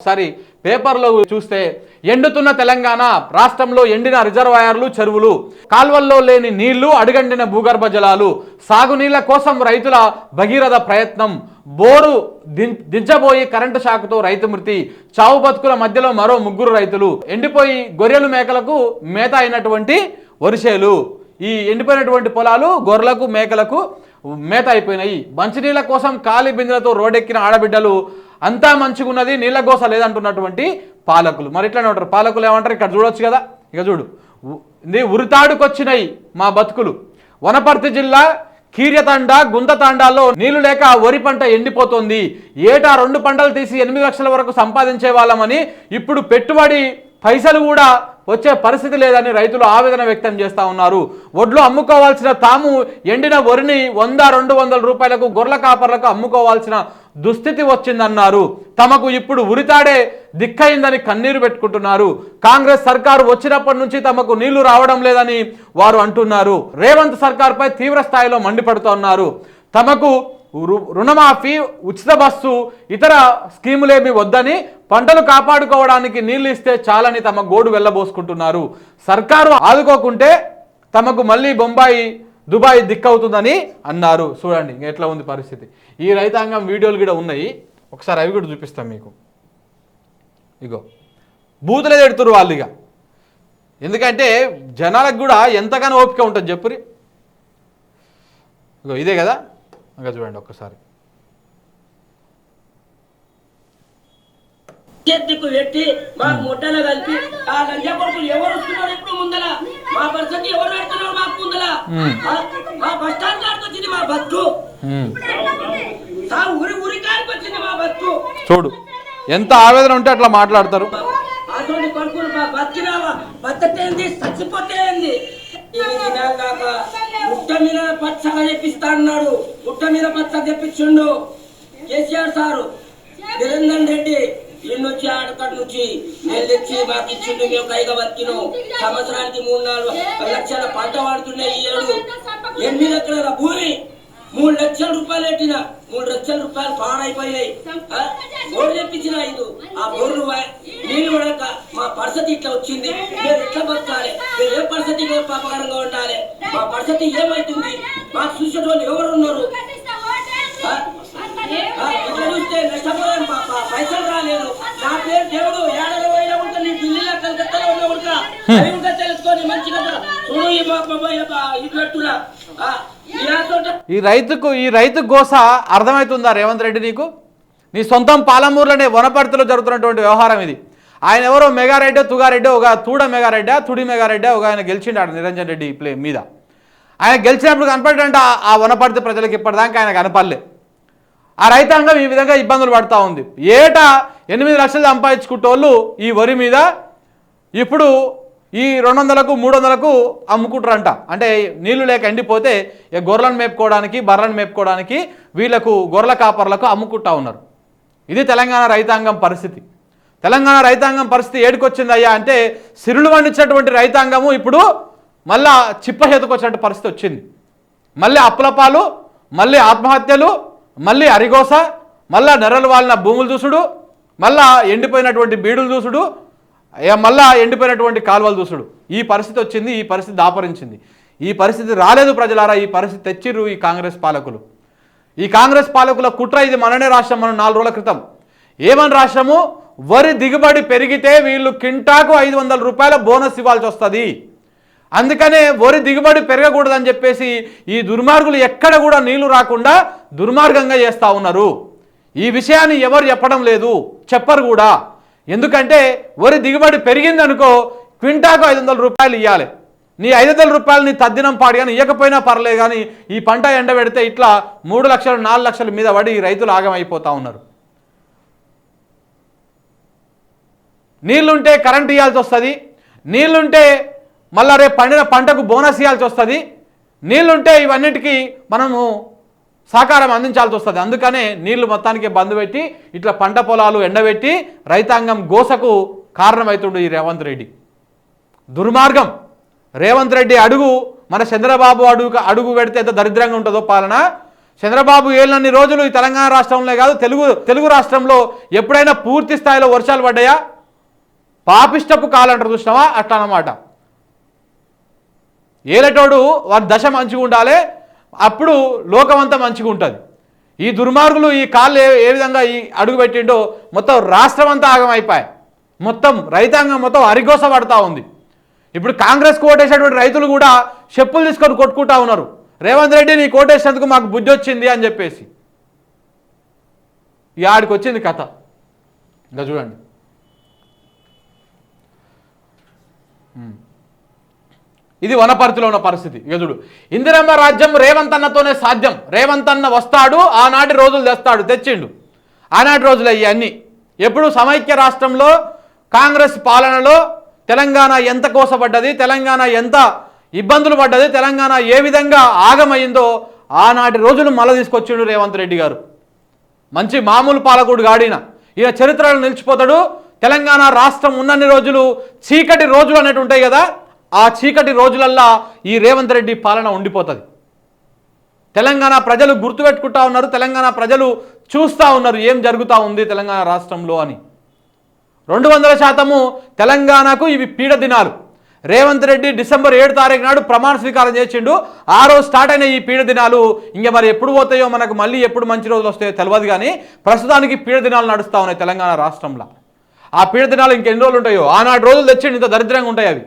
ఒకసారి పేపర్లో చూస్తే ఎండుతున్న తెలంగాణ రాష్ట్రంలో ఎండిన రిజర్వాయర్లు చెరువులు కాల్వల్లో లేని నీళ్ళు అడుగండిన భూగర్భ జలాలు సాగునీళ్ళ కోసం రైతుల భగీరథ ప్రయత్నం బోరు దిం- దించబోయి కరెంటు షాకుతో రైతు మృతి చావు బతుకుల మధ్యలో మరో ముగ్గురు రైతులు ఎండిపోయి గొర్రెలు మేకలకు మేత అయినటువంటి వరిసేలు ఈ ఎండిపోయినటువంటి పొలాలు గొర్రెలకు మేకలకు మేత అయిపోయినాయి. మంచినీళ్ళ కోసం కాలి బిందెలతో రోడ్డెక్కిన ఆడబిడ్డలు అంతా మంచిగున్నది నీళ్ళ గోస లేదంటున్నటువంటి పాలకులు. మరి ఇట్లానే ఉంటారు. పాలకులు ఏమంటారు? ఇక్కడ చూడొచ్చు కదా? ఇక చూడు. ఇది ఉరితాడుకొచ్చినాయి మా బతుకులు. వనపర్తి జిల్లా కీర్యతండ గుంతతాండాల్లో నీళ్ళు లేక వరి పంట ఎండిపోతుంది. ఏటా రెండు పంటలు తీసి ఎనిమిది లక్షల వరకు సంపాదించే వాళ్ళమని ఇప్పుడు పెట్టుబడి పైసలు కూడా వచ్చే పరిస్థితి లేదని రైతులు ఆవేదన వ్యక్తం చేస్తూ ఉన్నారు. వడ్లు అమ్ముకోవాల్సిన తాము ఎండిన వరిని వంద రెండు వందల రూపాయలకు గొర్రెల కాపర్లకు అమ్ముకోవాల్సిన దుస్థితి వచ్చిందన్నారు. తమకు ఇప్పుడు ఉరితాడే దిక్కయిందని కన్నీరు పెట్టుకుంటున్నారు. కాంగ్రెస్ సర్కారు వచ్చినప్పటి నుంచి తమకు నీళ్ళు రావడం లేదని వారు అంటున్నారు. రేవంత్ సర్కార్పై తీవ్ర స్థాయిలో మండిపడుతున్నారు. తమకు రు- రుణమాఫీ ఉచిత బస్సు ఇతర స్కీములేమి వద్దని పంటలు కాపాడుకోవడానికి నీళ్ళు ఇస్తే చాలని తమ గోడు వెళ్ళబోసుకుంటున్నారు. సర్కారు ఆదుకోకుంటే తమకు మళ్ళీ బొంబాయి దుబాయ్ దిక్కవుతుందని అన్నారు. చూడండి ఇంక ఎట్లా ఉంది పరిస్థితి. ఈ రైతాంగం వీడియోలు కూడా ఉన్నాయి. ఒకసారి అవి కూడా చూపిస్తాం మీకు. ఇగో బూతులే తిడుతురు వాళ్ళు ఇక ఎందుకంటే జనాలకు కూడా ఎంతగానో ఓపిక ఉంటుంది చెప్పురి ఇగో ఇదే కదా? ఇంకా చూడండి ఒక్కసారి. పెట్టి మా ముట్టలో కలిపి ఆ లంజా కొడుకులు ఎవరు వస్తున్నారు ఇప్పుడు ముందల. మా పరిస్థితి ఎవరు పెడుతున్నారు మాకు ముందల. మా- బస్ స్టాండ్ కాడికి వచ్చింది మా బస్సు. ఊరి ఊరి కాడికి వచ్చింది మా బస్సు. చూడు ఎంత ఆవేదన ఉంటే అట్లా మాట్లాడతారు. అటువంటి కొడుకులు మా బతికినావా బతటేంది చచ్చిపోతేంది ముట్ట మీద పచ్చగా తెప్పిస్తా అన్నాడు. ముట్ట మీద పచ్చ తెప్పించిండు. కేసీఆర్ సారు. నిరంజన్ రెడ్డి. ఈయనొచ్చి ఆడకట్ నుంచి నేను తెచ్చి మాకు ఇచ్చిండు మేము కైగా బతికినాం. సంవత్సరానికి మూడు నాలుగు లక్షల పంట వాడుతున్నాయి ఈ ఏడు. ఎనిమిది ఎకరాల భూమి మూడు లక్షల రూపాయలు పెట్టిన మూడు లక్షల రూపాయలు పాడైపోయినాయి. బోర్డు తెప్పించిన ఐదు. ఆ బోర్డు నీళ్ళు నీళ్ళు పడక మా పరిస్థితి ఇట్లా వచ్చింది. మీరు ఎట్లా బతకాలి? మీరు ఏ పరిస్థితి పాపకరంగా ఉండాలి? మా పరిస్థితి ఏమైతుంది? మాకు చూసేటోళ్ళు ఎవరు ఉన్నారు ఆ? ఆ, ఇట్లా చూస్తే నష్టపోయాను పాప పైసలు రాలేదు నా పేరు దేవుడు ఏడాది పోయినా ఉంటా నీ ఢిల్లీలో కలకత్తాలో ఉన్నా ఉంటా అవి ఇంకా తెలుసుకొని మంచిగా చూడు ఈ రైతుకు ఈ రైతు గోస అర్థమవుతుందా రేవంత్ రెడ్డి నీకు? నీ సొంతం పాలమూరులోనే వనపర్తిలో జరుగుతున్నటువంటి వ్యవహారం ఇది. ఆయన ఎవరో మెగారెడ్డో తుగారెడ్డో ఒక తూడ మెగారెడ్డ తుడి మెగారెడ్డ ఒక ఆయన గెలిచిండాడు నిరంజన్ రెడ్డి ప్లే మీద. ఆయన గెలిచినప్పుడు కనపడంటే ఆ వనపర్తి ప్రజలకు ఇప్పటిదాకా ఆయన కనపడలే. ఆ రైతాంగం ఈ విధంగా ఇబ్బందులు పడుతూ ఉంది. ఏటా ఎనిమిది లక్షలు సంపాదించుకుంటోళ్ళు ఈ వరి మీద? ఇప్పుడు ఈ రెండు వందలకు మూడు వందలకు అమ్ముకుంటారంట. అంటే నీళ్ళు లేక ఎండిపోతే గొర్రెలను మేపుకోవడానికి బర్రెలను మేపుకోవడానికి వీళ్ళకు గొర్రెల కాపర్లకు అమ్ముకుంటా ఉన్నారు. ఇది తెలంగాణ రైతాంగం పరిస్థితి. తెలంగాణ రైతాంగం పరిస్థితి ఏడుకొచ్చిందయ్యా అంటే సిరులు వండించినటువంటి రైతాంగము ఇప్పుడు మళ్ళా చిప్ప పరిస్థితి వచ్చింది. మళ్ళీ అప్పులపాలు మళ్ళీ ఆత్మహత్యలు మళ్ళీ అరిగోస మళ్ళా నెర్రలు వాలిన భూములు చూసుడు మళ్ళా ఎండిపోయినటువంటి బీడులు చూసుడు అయ్యా మళ్ళా ఎండిపోయినటువంటి కాలువలు చూసుడు. ఈ పరిస్థితి వచ్చింది ఈ పరిస్థితి దాపరించింది. ఈ పరిస్థితి రాలేదు ప్రజలారా ఈ పరిస్థితి తెచ్చిర్రు ఈ కాంగ్రెస్ పాలకులు. ఈ కాంగ్రెస్ పాలకుల కుట్ర ఇది మననే రాష్ట్రం మనం నాలుగు రోజుల క్రితం. ఏమని రాష్ట్రము? వరి దిగుబడి పెరిగితే వీళ్ళు కింటాకు ఐదు వందల రూపాయల బోనస్ ఇవ్వాల్సి వస్తుంది. అందుకనే వరి దిగుబడి పెరగకూడదని చెప్పేసి ఈ దుర్మార్గులు ఎక్కడ కూడా నీళ్ళు రాకుండా దుర్మార్గంగా చేస్తూ ఉన్నారు. ఈ విషయాన్ని ఎవరు చెప్పడం లేదు. చెప్పరు కూడా. ఎందుకంటే వరి దిగుబడి పెరిగిందనుకో క్వింటాకు ఐదు వందల రూపాయలు ఇవ్వాలి నీ ఐదు వందల రూపాయలు నీ తద్దినం పాడు కానీ ఇవ్వకపోయినా పర్లేదు కానీ ఈ పంట ఎండబెడితే ఇట్లా మూడు లక్షలు నాలుగు లక్షల మీద పడి రైతులు ఆగమైపోతూ ఉన్నారు. నీళ్ళుంటే కరెంట్ ఇవ్వాల్సి వస్తుంది. నీళ్ళుంటే మళ్ళా రేపు పండిన పంటకు బోనస్ ఇవ్వాల్సి వస్తుంది. నీళ్ళుంటే ఇవన్నిటికీ మనము సహకారం అందించాల్సి వస్తుంది. అందుకనే నీళ్ళు మొత్తానికి బంద్ పెట్టి ఇట్లా పంట పొలాలు ఎండబెట్టి రైతాంగం గోసకు కారణమవుతుండు ఈ రేవంత్ రెడ్డి. దుర్మార్గం. రేవంత్ రెడ్డి అడుగు మన చంద్రబాబు అడుగు అడుగు పెడితే ఎంత దరిద్రంగా ఉంటుందో పాలన. చంద్రబాబు ఏళ్ళన్ని రోజులు ఈ తెలంగాణ రాష్ట్రంలో కాదు తెలుగు తెలుగు రాష్ట్రంలో ఎప్పుడైనా పూర్తి స్థాయిలో వర్షాలు పడ్డాయా? పాపిష్టపు కాలంటారు చూసినావా? అట్లా అన్నమాట. ఏలటోడు వారి దశ మంచిగా ఉండాలి అప్పుడు లోకమంతా మంచిగా ఉంటుంది. ఈ దుర్మార్గులు ఈ కాళ్ళు ఏ ఏ విధంగా ఈ అడుగు పెట్టిండో మొత్తం రాష్ట్రం అంతా ఆగమైపోయాయి మొత్తం రైతాంగం మొత్తం అరిగోస పడతా ఉంది. ఇప్పుడు కాంగ్రెస్ కోటేసినటువంటి రైతులు కూడా చెప్పులు తీసుకొని కొట్టుకుంటా ఉన్నారు. రేవంత్ రెడ్డి నీ కోటేసినందుకు మాకు బుద్ధి వచ్చింది అని చెప్పేసి. ఈ ఆడికి వచ్చింది కథ. ఇంకా చూడండి. ఇది వనపర్తిలో ఉన్న పరిస్థితి. ఇక ఇందిరమ్మ రాజ్యం రేవంత్ అన్నతోనే సాధ్యం. రేవంత్ అన్న వస్తాడు ఆనాటి రోజులు తెస్తాడు తెచ్చిండు. ఆనాటి రోజులు ఇవన్నీ ఎప్పుడు సమైక్య రాష్ట్రంలో కాంగ్రెస్ పాలనలో తెలంగాణ ఎంత కోసపడ్డది తెలంగాణ ఎంత ఇబ్బందులు పడ్డది తెలంగాణ ఏ విధంగా ఆగమైందో ఆనాటి రోజులు మళ్ళీ తీసుకొచ్చిండు రేవంత్ రెడ్డి గారు. మంచి మామూలు పాలకుడు గాడిన. ఈయన చరిత్రలో నిలిచిపోతాడు. తెలంగాణ రాష్ట్రం ఉన్నన్ని రోజులు చీకటి రోజులు అనేటు ఉంటాయి కదా ఆ చీకటి రోజులల్లా ఈ రేవంత్ రెడ్డి పాలన ఉండిపోతుంది. తెలంగాణ ప్రజలు గుర్తుపెట్టుకుంటా ఉన్నారు తెలంగాణ ప్రజలు చూస్తూ ఉన్నారు ఏం జరుగుతూ ఉంది తెలంగాణ రాష్ట్రంలో అని. రెండు వందల శాతము తెలంగాణకు ఇవి పీడ దినాలు. రేవంత్ రెడ్డి డిసెంబర్ ఏడు తారీఖు నాడు ప్రమాణ స్వీకారం చేసిండు ఆ రోజు స్టార్ట్ అయిన ఈ పీడ దినాలు. ఇంక మరి ఎప్పుడు పోతాయో మనకు మళ్ళీ ఎప్పుడు మంచి రోజులు వస్తాయో తెలియదు కానీ ప్రస్తుతానికి పీడ దినాలు నడుస్తూ ఉన్నాయి తెలంగాణ రాష్ట్రంలో. ఆ పీడ దినాలు ఇంకెన్ని రోజులు ఉంటాయో? ఆనాడు రోజులు తెచ్చిండు ఇంత దరిద్రంగా ఉంటాయి అవి.